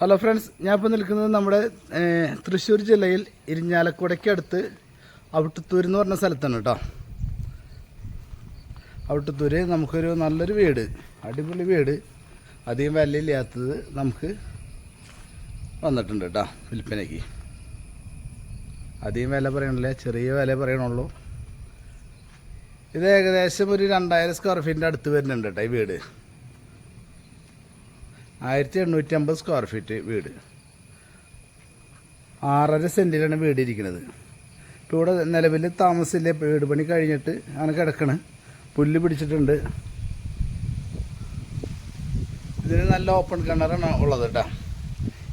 Hello friends ഞാൻ ഇപ്പോൾ നിൽക്കുന്നത് നമ്മുടെ തൃശ്ശൂർ ജില്ലയിൽ ഇരിഞ്ഞാലക്കുടയ്ക്കടുത്ത് ഔട്ടത്തൂർ എന്ന് പറഞ്ഞ സ്ഥലത്താണ് കേട്ടോ. ഔട്ടത്തൂർ നമുക്കൊരു നല്ലൊരു വീട് അടിപൊളി വീട് അധികം വിലയില്ലാത്തത് നമുക്ക് വന്നിട്ടുണ്ട് കേട്ടോ വിൽപ്പനയ്ക്ക്. അധികം വില പറയണില്ല ചെറിയ വില പറയണുള്ളൂ. ഇത് ഏകദേശം ഒരു രണ്ടായിരം സ്ക്വയർ ഫീറ്റിന്റെ അടുത്ത് വരുന്നുണ്ട് കേട്ടോ ഈ വീട്. ആയിരത്തി എണ്ണൂറ്റി അമ്പത് സ്ക്വയർ ഫീറ്റ് വീട്. ആറര സെന്റിലാണ് വീട് ഇരിക്കുന്നത് ഇപ്പോൾ ഇവിടെ നിലവിൽ താമസമില്ല വീട് പണി കഴിഞ്ഞിട്ട് അങ്ങനെ കിടക്കണ്. പുല്ല് പിടിച്ചിട്ടുണ്ട്. ഇതിന് നല്ല ഓപ്പൺ കിണറാണ് ഉള്ളത് കേട്ടോ.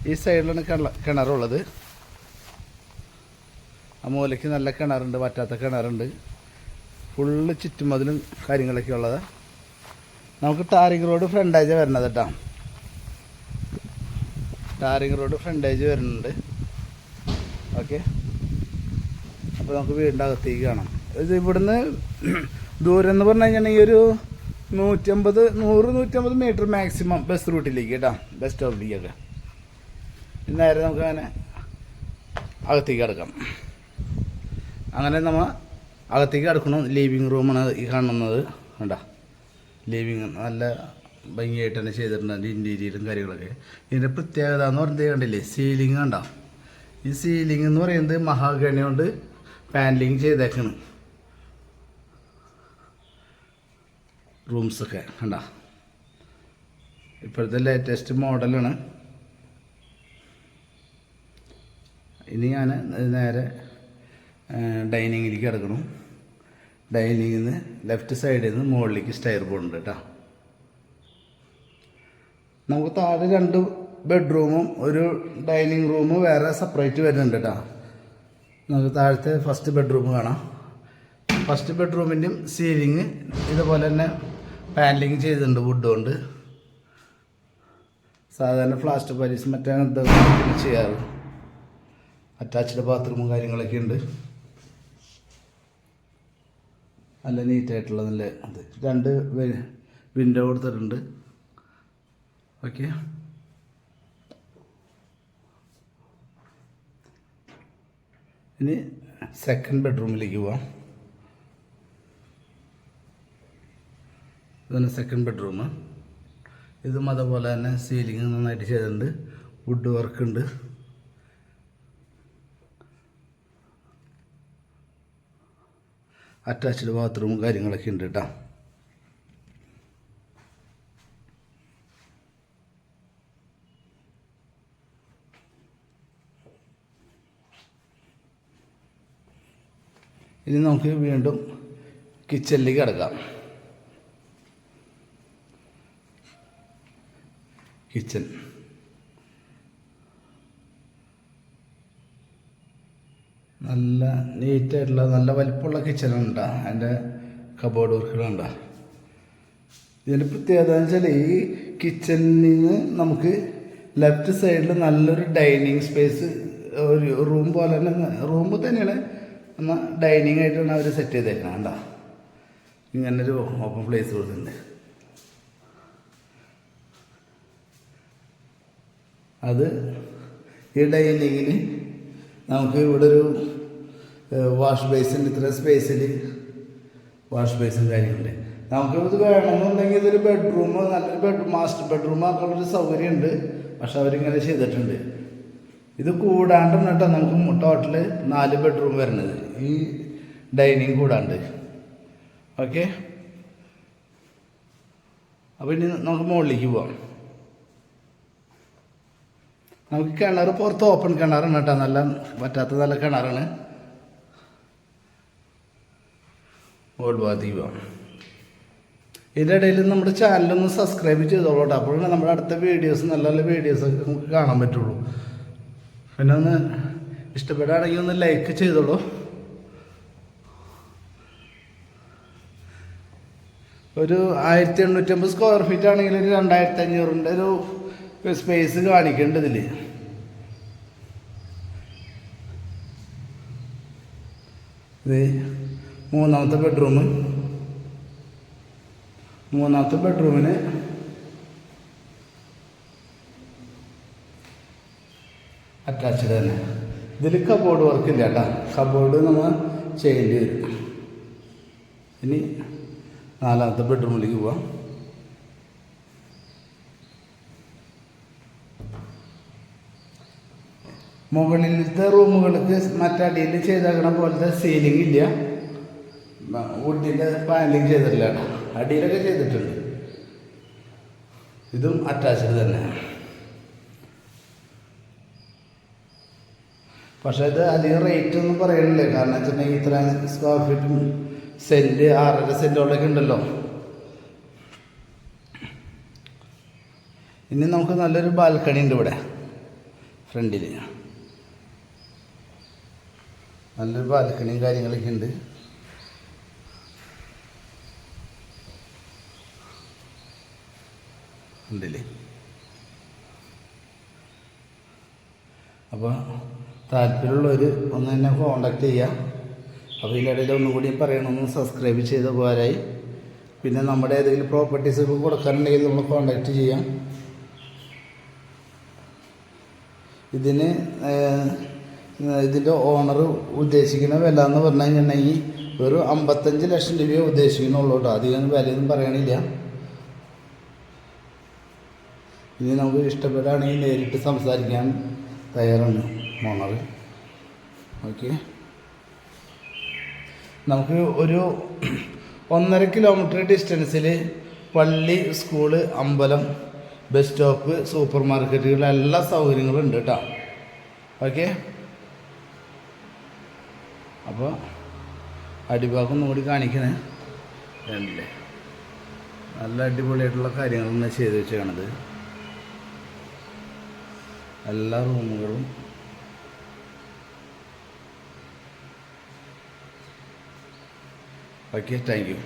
ഈ സൈഡിലാണ് കിണ കിണറുള്ളത്. ആ മൂലയ്ക്ക് നല്ല കിണറുണ്ട് പറ്റാത്ത കിണറുണ്ട്. ഫുള്ള് ചുറ്റുമതിലും കാര്യങ്ങളൊക്കെ ഉള്ളത്. നമുക്ക് ടാറിംഗ് റോഡ് ഫ്രണ്ടായിട്ട് വരണത് കേട്ടോ. ടാറിംഗ് റോഡ് ഫ്രണ്ടേജ് വരുന്നുണ്ട്. ഓക്കെ. അപ്പോൾ നമുക്ക് വീടിന്റെ അകത്തേക്ക് കാണാം. ഇത് ഇവിടുന്ന് ദൂരം എന്ന് പറഞ്ഞു കഴിഞ്ഞിട്ടുണ്ടെങ്കിൽ ഒരു നൂറ്റമ്പത് നൂറ് നൂറ്റമ്പത് മീറ്റർ മാക്സിമം ബസ് റൂട്ടിലേക്ക് കേട്ടോ. ബസ് സ്റ്റോപ്പിലേക്കൊക്കെ നേരെ നമുക്ക് അങ്ങനെ അകത്തേക്ക് കിടക്കാം. അങ്ങനെ നമ്മൾ അകത്തേക്ക് കിടക്കണം? ലിവിങ് റൂമാണ് ഈ കാണുന്നത്. കണ്ട? ലിവിങ് നല്ല ഭംഗിയായിട്ട് തന്നെ ചെയ്തിട്ടുണ്ട് അതിന്റെ ഇന്റീരിയറും കാര്യങ്ങളൊക്കെ. ഇതിന്റെ പ്രത്യേകത എന്ന് പറയുന്നത് കണ്ടില്ലേ? സീലിംഗ് കണ്ടോ? ഈ സീലിംഗ് എന്ന് പറയുന്നത് മഹാഗണി കൊണ്ട് പാനലിങ് ചെയ്തേക്കാണ്. റൂംസൊക്കെ കണ്ടോ? ഇപ്പോഴത്തെ ലേറ്റസ്റ്റ് മോഡലാണ് ഇനി ഞാൻ നേരെ ഡൈനിങ്ങിലേക്ക് കിടക്കണം ഡൈനിങ്ങിൽ നിന്ന് ലെഫ്റ്റ് സൈഡിൽ നിന്ന് മുകളിലേക്ക് സ്റ്റയർ പോകുന്നുണ്ട് കേട്ടോ. നമുക്ക് താഴെ രണ്ട് ബെഡ്റൂമും ഒരു ഡൈനിങ് റൂമും വേറെ സെപ്പറേറ്റ് വരുന്നുണ്ട് കേട്ടോ നമുക്ക് താഴത്തെ ഫസ്റ്റ് ബെഡ്റൂം കാണാം. ഫസ്റ്റ് ബെഡ്റൂമിന്റെയും സീലിങ് ഇതുപോലെ തന്നെ പാനലിങ് ചെയ്തിട്ടുണ്ട് വുഡ് കൊണ്ട്. സാധാരണ പ്ലാസ്റ്റർ പാരീസ് മറ്റേ ചെയ്യാറ്. അറ്റാച്ച്ഡ് ബാത്റൂമും കാര്യങ്ങളൊക്കെ ഉണ്ട്. നല്ല നീറ്റായിട്ടുള്ള നല്ല ഇത്. രണ്ട് വിൻഡോ കൊടുത്തിട്ടുണ്ട്. ഓക്കെ ഇനി സെക്കൻഡ് ബെഡ്റൂമിലേക്ക് പോവാം. ഇതാണ് സെക്കൻഡ് ബെഡ്റൂം ഇതും അതുപോലെ തന്നെ സീലിംഗ് നന്നായിട്ട് ചെയ്തിട്ടുണ്ട്. വുഡ് വർക്ക് ഉണ്ട്. അറ്റാച്ച്ഡ് ബാത്റൂമും കാര്യങ്ങളൊക്കെ ഉണ്ട് കേട്ടോ. ഇനി നമുക്ക് വീണ്ടും കിച്ചണിലേക്ക് കിടക്കാം. കിച്ചൺ. നല്ല നീറ്റായിട്ടുള്ള നല്ല വലിപ്പമുള്ള കിച്ചണുണ്ട. അതിന്റെ കബോർഡ് വർക്കുകളുണ്ട ഇതിന്റെ പ്രത്യേകത എന്ന് വെച്ചാൽ ഈ കിച്ചണിൽ നമുക്ക് ലെഫ്റ്റ് സൈഡിൽ നല്ലൊരു ഡൈനിങ് സ്പേസ് ഒരു റൂം പോലെ തന്നെ റൂം തന്നെയാണ്. എന്നാൽ ഡൈനിങ് ആയിട്ടാണ് അവർ സെറ്റ് ചെയ്തേക്കണം കണ്ടോ? ഇങ്ങനൊരു ഓപ്പൺ പ്ലേസ് കൊടുത്തിട്ടുണ്ട്. അത് ഈ ഡൈനിങ്ങിന് നമുക്ക് ഇവിടെ ഒരു വാഷ് ബേസിൻ ഇത്ര സ്പേസിൽ വാഷ് ബേസും കാര്യമുണ്ട് നമുക്ക് ഇത് വേണമെന്നുണ്ടെങ്കിൽ ഇതൊരു ബെഡ്റൂം നല്ലൊരു ബെഡ് മാസ്റ്റർ ബെഡ്റൂം ആക്കാനുള്ളൊരു സൗകര്യമുണ്ട്. പക്ഷെ അവരിങ്ങനെ ചെയ്തിട്ടുണ്ട്. ഇത് കൂടാണ്ട് കേട്ടോ നമുക്ക് ടോട്ടൽ നാല് ബെഡ്റൂം വരുന്നത്. ഈ ഡൈനിങ് കൂടാണ്ട്. ഓക്കെ അപ്പോൾ ഇനി നമുക്ക് മുകളിലേക്ക് പോവാം. നമുക്ക് കിണർ പുറത്ത് ഓപ്പൺ കിണറാണ് കേട്ടോ. നല്ല പറ്റാത്ത നല്ല കിണറാണ്. ഓൾഡ് ഭാഗത്തേക്ക് പോവാം. ഇതിന്റെ ഇടയിൽ നമ്മുടെ ചാനലൊന്ന് സബ്സ്ക്രൈബ് ചെയ്തോളൂ കേട്ടോ. അപ്പോഴാണ് നമ്മുടെ അടുത്ത വീഡിയോസ് നല്ല നല്ല വീഡിയോസ് ഒക്കെ നമുക്ക് കാണാൻ പറ്റുള്ളൂ. പിന്നെ ഒന്ന് ഇഷ്ടപ്പെടുകയാണെങ്കിൽ ഒന്ന് ലൈക്ക് ചെയ്തോളൂ. ഒരു ആയിരത്തി എണ്ണൂറ്റമ്പത് സ്ക്വയർ ഫീറ്റ് ആണെങ്കിൽ ഒരു രണ്ടായിരത്തി അഞ്ഞൂറിന്റെ ഒരു സ്പേസ് കാണിക്കേണ്ടതിൽ മൂന്നാമത്തെ ബെഡ്റൂം മൂന്നാമത്തെ ബെഡ്റൂമിന് അറ്റാച്ച്ഡ് തന്നെ. ഇതിൽ കബോർഡ് വർക്ക് ഇല്ല കേട്ടോ. കബോർഡ് നമ്മൾ ചെയ്യേണ്ടി വരും. ഇനി നാലാമത്തെ ബെഡ്റൂമിലേക്ക് പോവാം. മുകളിലത്തെ റൂമുകൾക്ക് മറ്റടിയിൽ ചെയ്തേക്കണ പോലത്തെ സീലിംഗ് ഇല്ല. വുഡിന്റെ പാനലിങ് ചെയ്തിട്ടില്ല അടിയിലൊക്കെ ചെയ്തിട്ടുണ്ട്. ഇതും അറ്റാച്ച്ഡ് തന്നെ. പക്ഷേ ഇത് അധികം റേറ്റ് ഒന്നും പറയണില്ല. കാരണം വെച്ചിട്ടുണ്ടെങ്കിൽ ഇത്ര സ്ക്വയർ ഫീറ്റും സെന്റ് ആറര സെന്റോളൊക്കെ ഉണ്ടല്ലോ. ഇനി നമുക്ക് നല്ലൊരു ബാൽക്കണി ഉണ്ട് ഇവിടെ ഫ്രണ്ടിൽ നല്ലൊരു ബാൽക്കണിയും കാര്യങ്ങളൊക്കെ ഉണ്ട്. ഉണ്ടല്ലേ അപ്പോൾ താല്പര്യമുള്ളവർ ഒന്ന് എന്നെ കോണ്ടാക്ട് ചെയ്യാം. അപ്പോൾ ഇതിനിടയിൽ ഒന്നും കൂടി പറയണമെന്ന് സബ്സ്ക്രൈബ് ചെയ്ത പോരായി. പിന്നെ നമ്മുടെ ഏതെങ്കിലും പ്രോപ്പർട്ടീസ് കൊടുക്കാനുണ്ടെങ്കിൽ നമ്മൾ കോണ്ടാക്ട് ചെയ്യാം. ഇതിന് ഇതിന്റെ ഓണർ ഉദ്ദേശിക്കുന്ന വില എന്ന് പറഞ്ഞു കഴിഞ്ഞിട്ടുണ്ടെങ്കിൽ ഒരു അമ്പത്തഞ്ച് ലക്ഷം രൂപയെ ഉദ്ദേശിക്കുന്നുള്ളൂ കേട്ടോ. അധികം വിലയൊന്നും പറയണില്ല. ഇനി നമുക്ക് ഇഷ്ടപ്പെടുകയാണെങ്കിൽ നേരിട്ട് സംസാരിക്കാൻ തയ്യാറാണ് ഓണർ ഓക്കെ. നമുക്ക് ഒരു ഒന്നര കിലോമീറ്റർ ഡിസ്റ്റൻസിൽ പള്ളി സ്കൂൾ അമ്പലം ബസ് സ്റ്റോപ്പ് സൂപ്പർ മാർക്കറ്റുകൾ എല്ലാ സൗകര്യങ്ങളും ഉണ്ട് കേട്ടോ ഓക്കെ. അപ്പോൾ അടിഭാഗം ഒന്നും കൂടി കാണിക്കണേ. അല്ലേ നല്ല അടിപൊളിയായിട്ടുള്ള കാര്യങ്ങളാണ് ചെയ്ത് വെച്ചേക്കണത്. എല്ലാ റൂമുകളും Aqui tenho.